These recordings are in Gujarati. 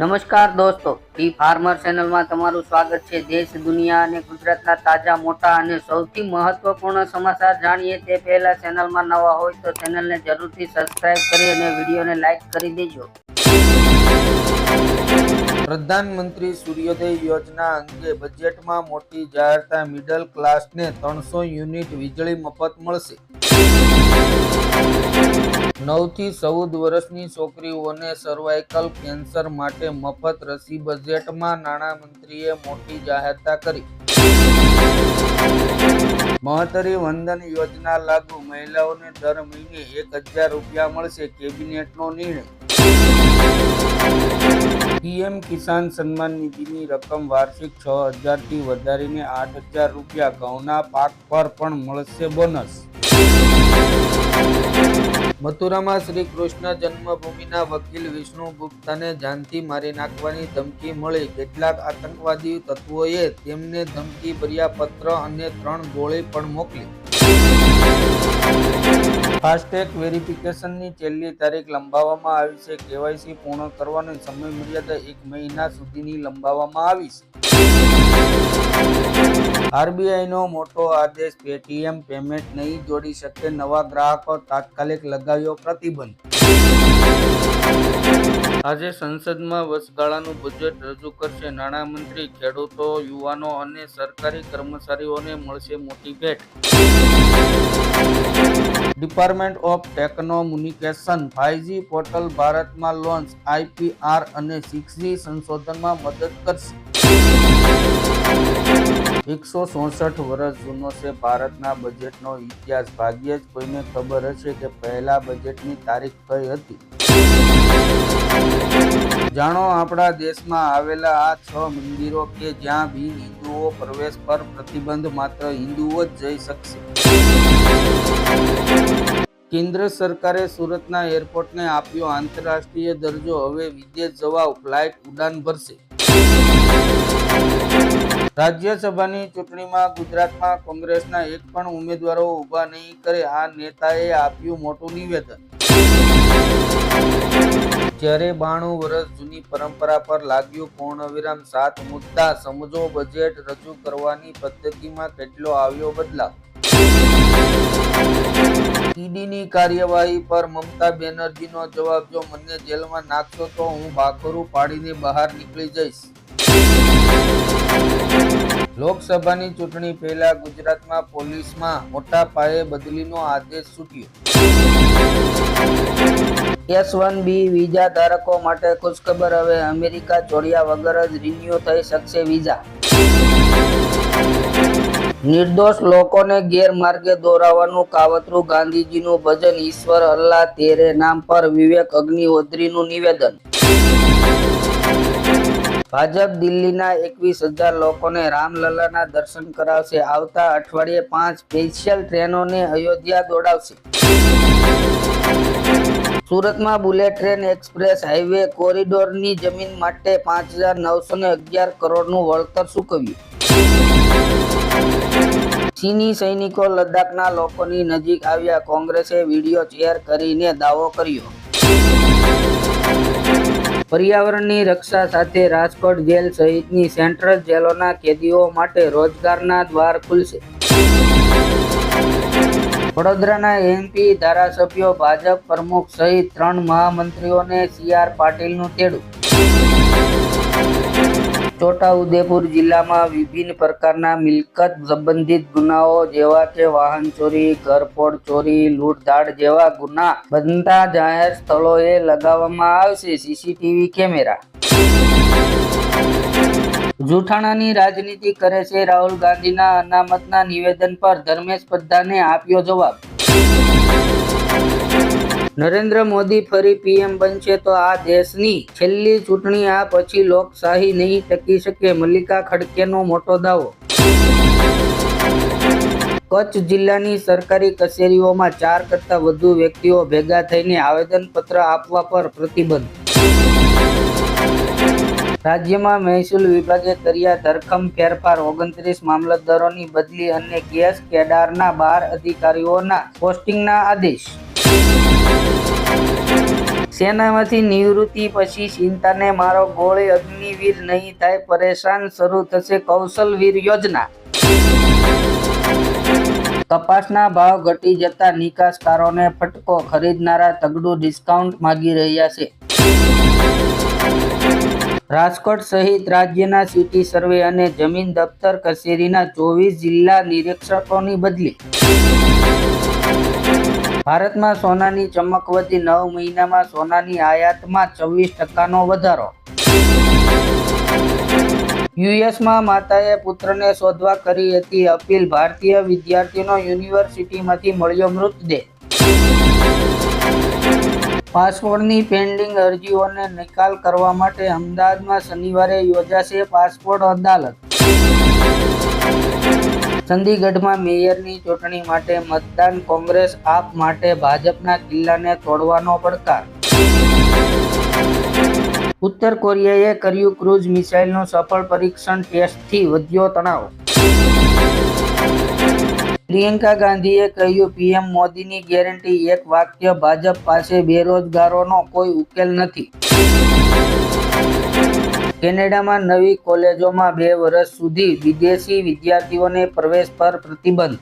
નમસ્કાર દોસ્તો, ટી ફાર્મર ચેનલમાં તમારું સ્વાગત છે. દેશ, દુનિયા અને ગુજરાતના તાજા, મોટા અને સૌથી મહત્વપૂર્ણ સમાચાર જાણીએ તે પહેલા ચેનલમાં નવા હોય તો ચેનલને જરૂરથી સબસ્ક્રાઇબ કરી અને વિડીયોને લાઈક કરી દેજો. પ્રધાનમંત્રી સૂર્યોદય યોજના અંગે બજેટમાં મોટી જાહેરતા, મિડલ ક્લાસને ત્રણસો યુનિટ વીજળી મફત મળશે. નવથી ચૌદ વર્ષની છોકરીઓને સર્વાઇકલ કેન્સર માટે મફત રસી બજેટમાં નાણામંત્રીએ મોટી જાહેરતા કરી. મહતરી વંદન યોજના લાગુ, મહિલાઓને દર મહિને એક હજાર રૂપિયા મળશે કેબિનેટનો નિર્ણય. પીએમ કિસાન સન્માન નિધિની રકમ વાર્ષિક છ હજારથી વધારીને આઠ હજાર રૂપિયા, ઘઉંના પાક પર પણ મળશે બોનસ. મથુરામાં શ્રી કૃષ્ણ જન્મભૂમિના વકીલ વિષ્ણુ ગુપ્તાને જાનથી મારી નાખવાની ધમકી મળી. કેટલાક આતંકવાદી તત્વોએ તેમને ધમકી ભર્યા પત્ર અને ત્રણ ગોળી પણ મોકલી. ફાસ્ટેગ વેરિફિકેશનની છેલ્લી તારીખ લંબાવવામાં આવી છે. કેવાયસી પૂર્ણ કરવાની સમય મર્યાદા એક મહિના સુધીની લંબાવવામાં આવી છે. આરબીઆઈનો મોટો આદેશ પેટીએમ પેમેન્ટ નહીં જોડી શકે નવા ગ્રાહકો તાત્કાલિક લગાવ્યો પ્રતિબંધ. આજે સંસદમાં વચગાળાનું બજેટ રજૂ કરશે. નાણામંત્રી, ખેડૂતો, યુવાનો અને સરકારી કર્મચારીઓને મળશે મોટી ભેટ. Department of telecommunication five G portal ભારતમાં લોન્ચ આઈપીઆર અને સિક્સજી સંશોધનમાં મદદ કરશે. એકસો ચોસઠ વર્ષ જૂનો છે. ભારતના બજેટનો ઇતિહાસ ભાગ્યે જ કોઈને ખબર હશે કે પહેલા બજેટની તારીખ કઈ હતી. જાણો આપણા દેશમાં આવેલા આ છ મંદિરો કે જ્યાં બિન હિન્દુઓ પ્રવેશ પર પ્રતિબંધ માત્ર હિન્દુઓ જ જઈ શકશે. કેન્દ્ર સરકારે સુરતના એરપોર્ટને આપ્યો આંતરરાષ્ટ્રીય દરજ્જો હવે વિદેશ જવા ફ્લાઇટ ઉડાન ભરશે. રાજ્યસભાની ચૂંટણીમાં ગુજરાતમાં કોંગ્રેસના એક પણ ઉમેદવારો ઊભા નહીં કરે, આ નેતાએ આપ્યું મોટું નિવેદન. જ્યારે બાણું વર્ષ જૂની પરંપરા પર લાગ્યું પૂર્ણવિરામ, સાત મુદ્દા, સમજો, બજેટ રજૂ કરવાની પદ્ધતિમાં કેટલો આવ્યો બદલાવ? ઈડીની કાર્યવાહી પર મમતા બેનર્જીનો જવાબ, જો મને જેલમાં નાખશો તો હું ભાખરું પાડીને બહાર નીકળી જઈશ. લોકસભાની ચૂંટણી પહેલા ગુજરાતમાં પોલીસમાં મોટા પાયે બદલીનો આદેશ છૂટ્યો. એસ વન બી વિઝા ધારકો માટે ખુશખબર, હવે અમેરિકા છોડ્યા વગર જ રિન્યુ થઈ શકશે વિઝા. નિર્દોષ લોકોને ગેરમાર્ગે દોરાવાનું કાવતરું ગાંધીજીનું ભજન ઈશ્વર અલ્લાહ તેરે નામ પર વિવેક અગ્નિહોત્રીનું નિવેદન. ભાજપ દિલ્હીના એકવીસ હજાર લોકોને રામલલ્લાના દર્શન કરાવશે. આવતા અઠવાડિયે પાંચ સ્પેશિયલ ટ્રેનોને અયોધ્યા દોડાવશે. સુરતમાં બુલેટ ટ્રેન એક્સપ્રેસ હાઈવે કોરિડોરની જમીન માટે પાંચ હજાર નવસો ને અગિયાર કરોડનું વળતર ચૂકવ્યું ચીની સૈનિકો લદ્દાખના લોકોની નજીક આવ્યા. કોંગ્રેસે વીડિયો શેર કરીને દાવો કર્યો. પર્યાવરણની રક્ષા સાથે રાજકોટ જેલ સહિતની સેન્ટ્રલ જેલોના કેદીઓ માટે રોજગારના દ્વાર ખુલશે. વડોદરાના એમપી ધારાસભ્યો ભાજપ પ્રમુખ સહિત ત્રણ મહામંત્રીઓને સી આર પાટીલનું તેડું છોટાઉદેપુર જિલ્લામાં વિભિન્ન પ્રકારના મિલકત સંબંધિત ગુનાઓ જેવા કે વાહન ચોરી, ઘરફોડ ચોરી, લૂંટધાડ જેવા ગુના બનતા જાહેર સ્થળોએ લગાવવામાં આવશે સીસીટીવી કેમેરા. જૂઠાણાની રાજનીતિ કરે છે રાહુલ ગાંધીના અનામતના નિવેદન પર ધર્મેશ પદ્ધાને આપ્યો જવાબ. નરેન્દ્ર મોદી ફરી પીએમ બનશે તો આ દેશની છેલ્લી ચૂંટણી આ પછી લોકશાહી નહીં ટકી શકે, મલ્લિકા ખડકેનો મોટો દાવો. કચ્છ જિલ્લાની સરકારી કચેરીઓમાં ચાર કરતા વધુ વ્યક્તિઓ ભેગા થઈને આવેદનપત્ર આપવા પર પ્રતિબંધ. રાજ્યમાં મહેસૂલ વિભાગે કર્યા ધરખમ ફેરફાર ઓગણત્રીસ મામલતદારોની બદલી અને ગેસ કેડારના બાર અધિકારીઓના પોસ્ટિંગના આદેશ. સેનામાંથી નિવૃત્તિ પછી ચિંતાને મારો ગોળે અગ્નિવીર નહીં થાય, પરેશાન શરૂ થશે કૌશલવીર યોજના. કપાસના ભાવ ઘટી જતા નિકાસકારોને ફટકો, ખરીદનારા તગડું ડિસ્કાઉન્ટ માગી રહ્યા છે. રાજકોટ સહિત રાજ્યના સિટી સર્વે અને જમીન દફતર કચેરીના ચોવીસ જિલ્લા નિરીક્ષકોની બદલી. ભારતમાં સોનાની ચમક વધી નવ મહિનામાં સોનાની આયાતમાં છવ્વીસ ટકાનો વધારો. યુએસમાં માતાએ પુત્રને શોધવા કરી હતી અપીલ. ભારતીય વિદ્યાર્થીનો યુનિવર્સિટીમાંથી મળ્યો મૃતદેહ. પાસપોર્ટની પેન્ડિંગ અરજીઓને નિકાલ કરવા માટે અમદાવાદમાં શનિવારે યોજાશે પાસપોર્ટ અદાલત. ચંદીગઢમાં મેયરની ચૂંટણી માટે મતદાન કોંગ્રેસ આપ માટે ભાજપના કિલ્લાને તોડવાનો પડકાર. ઉત્તર કોરિયાએ કર્યું ક્રૂઝ મિસાઇલનું સફળ પરીક્ષણ ટેસ્ટથી વધ્યો તણાવ. પ્રિયંકા ગાંધીએ કહ્યું, પીએમ મોદીની ગેરંટી એક વાક્ય, ભાજપ પાસે બેરોજગારોનો કોઈ ઉકેલ નથી. કેનેડામાં નવી કોલેજોમાં બે વર્ષ સુધી વિદેશી વિદ્યાર્થીઓને પ્રવેશ પર પ્રતિબંધ.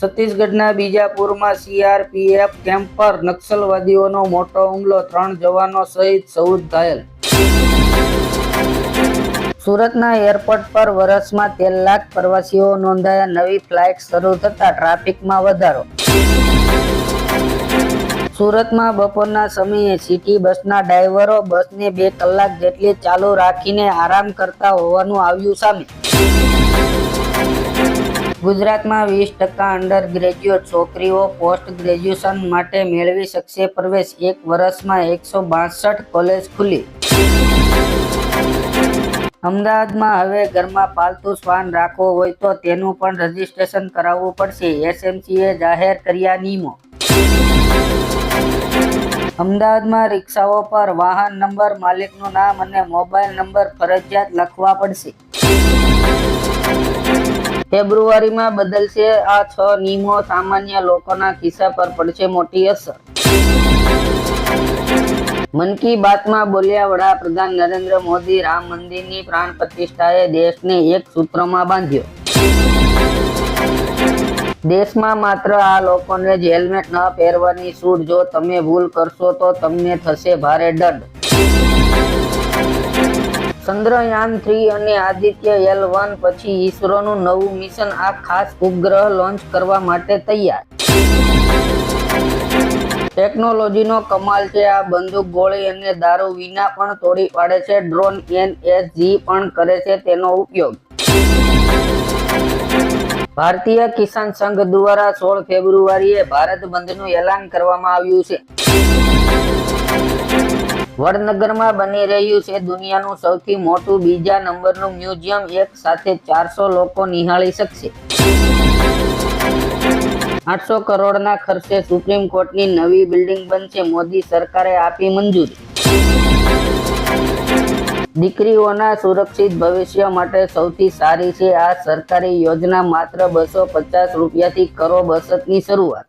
છત્તીસગઢના બીજાપુરમાં સીઆરપીએફ કેમ્પ પર નક્સલવાદીઓનો મોટો હુમલો, ત્રણ જવાનો સહિત ચૌદ ઘાયલ. સુરતના એરપોર્ટ પર વર્ષમાં તેર લાખ પ્રવાસીઓ નોંધાયા, નવી ફ્લાઇટ શરૂ થતા ટ્રાફિકમાં વધારો. સુરતમાં બપોરના સમયે સિટી બસના ડ્રાઈવરો બસને બે કલાક જેટલી ચાલુ રાખીને આરામ કરતા હોવાનું આવ્યું સામે. ગુજરાતમાં વીસ ટકા અંડર ગ્રેજ્યુએટ છોકરીઓ પોસ્ટ ગ્રેજ્યુએશન માટે મેળવી શકશે પ્રવેશ. એક વર્ષમાં એકસો બાસઠ કોલેજ ખુલી અમદાવાદમાં હવે ઘરમાં પાલતુ શ્વાન રાખવો હોય તો તેનું પણ રજીસ્ટ્રેશન કરાવવું પડશે. એસએમસીએ જાહેર કર્યા નિયમો. અમદાવાદમાં રિક્ષાઓ પર વાહન નંબર, માલિકનું નામ અને મોબાઈલ નંબર ફરજિયાત લખવા પડશે. ફેબ્રુઆરીમાં બદલશે આ છ નિયમો. સામાન્ય લોકોના ખિસ્સા પર પડશે મોટી અસર. મન કી બાતમાં બોલ્યા વડાપ્રધાન નરેન્દ્ર મોદી રામ મંદિરની પ્રાણ પ્રતિષ્ઠાએ દેશને એક સૂત્રમાં બાંધ્યો. દેશમાં માત્ર આ લોકોને જ હેલ્મેટ ન પહેરવાની છૂટ જો તમે ભૂલ કરશો તો તમને થશે ભારે દંડ. ચંદ્રયાન થ્રી અને આદિત્ય એલ વન પછી ઈસરોનું નવું મિશન આ ખાસ ઉપગ્રહ લોન્ચ કરવા માટે તૈયાર. ટેકનોલોજીનો કમાલ છે, આ બંદૂક ગોળી અને દારૂ વિના પણ તોડી પાડે છે, ડ્રોન એનએસજી પણ કરે છે તેનો ઉપયોગ. ભારતીય કિસાન સંઘ દ્વારા સોળ ફેબ્રુઆરીએ ભારત બંધનું એલાન કરવામાં આવ્યું છે. વડનગરમાં બની રહ્યું છે દુનિયાનું સૌથી મોટું બીજા નંબરનું મ્યુઝિયમ, એક સાથે ચારસો લોકો નિહાળી શકશે. આઠસો કરોડના ખર્ચે સુપ્રીમ કોર્ટની નવી બિલ્ડિંગ બનશે, મોદી સરકારે આપી મંજૂરી. દીકરીઓના સુરક્ષિત ભવિષ્ય માટે સૌથી સારી છે. આ સરકારી યોજના માત્ર બસો પચાસ રૂપિયાથી કરો બસતની શરૂઆત.